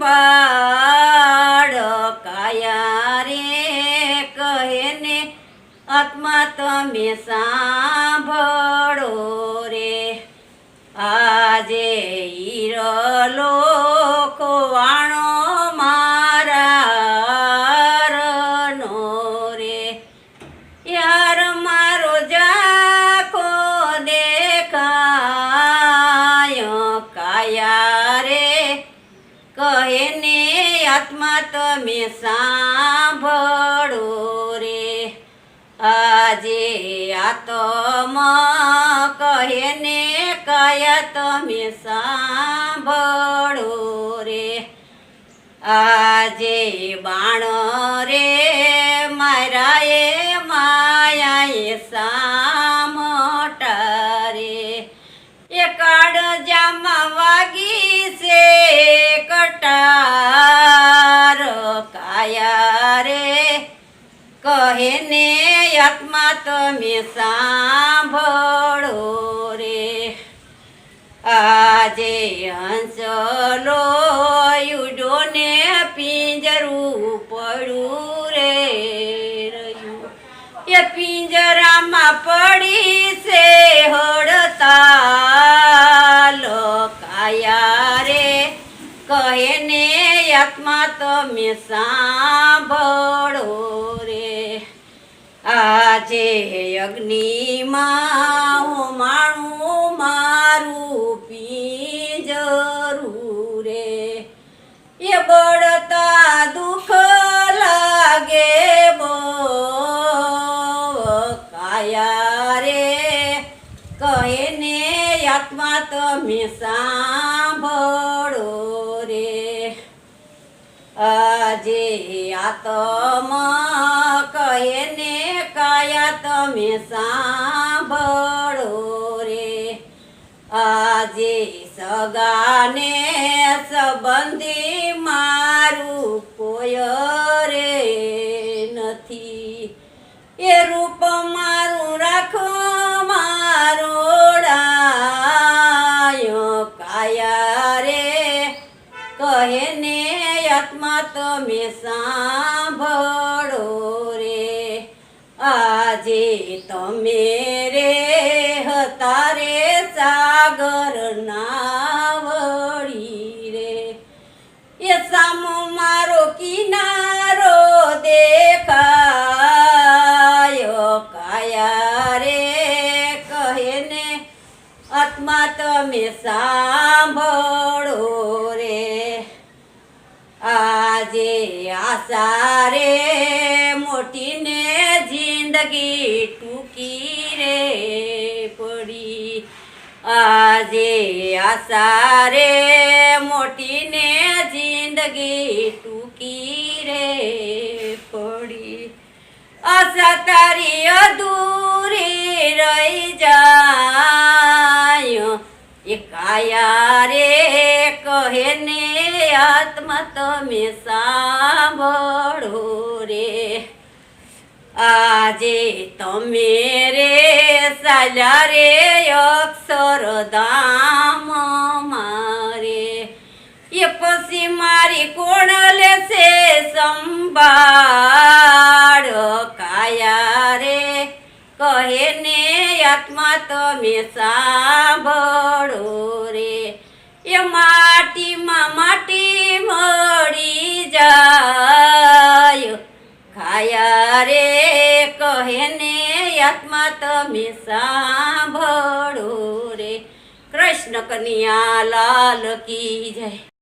સંભાળ કાયા રે કહે ને આત્મા તમે સાંભળો રે. આજે ઈરલો કહે ને આત્મા તમે સાંભળો રે. આજે આત્મ કહે ને કયા તમે સાંભળો રે. આજે બાણ રે કહે ને આત્મા તમે સાંભળો રે. આજે હંસલો યુડો ને પિંજરું પડ્યું રે રહ્યું. એ પિંજરામાં પડી છે હડતા કાયા રે કહે ને આત્મા તમે સાંભળો આજે અગ્નિમાં માણું મારું પીંજરું રે. એ બળતા દુઃખ લાગે બો, કાયા રે. કહે ને આત્મા તમે સાંભળો રે. આજે આત્મ કાયા તમે સાંભળો રે. આજે સગાને સંબંધી મારું કોય રે નથી. એ રૂપ મારું રાખો, મારો કાયા રે કહે ને આત્મા તમે સાંભળો રે. આજે તમે રે હતા રે સાગર નાવડી રે. એ સામો મારો કિનારો દેખાયો, કાયા રે કહે ને, આત્મા તમે સાંભળો રે. આજે આશા રે મોટીને જિંદગી ટૂંકી રે પડી આજે આશા રે મોટીને જિંદગી ટૂંકી રે પડી આશા તારી અધૂરી રહી જાય એ કાયા રે કહે ને આત્મા તમે સાંભળો રે આજે તમે રે સાલા રે અક્ષર ધામ મારે. એ પછી મારી કોણ લેશે સંભાળ? કાયા રે, કહે ને આત્મા તમે સાંભળો રે. એ કહે ને આત્મા તમે સાંભળો રે. કૃષ્ણ કન્યા લાલ કી જય.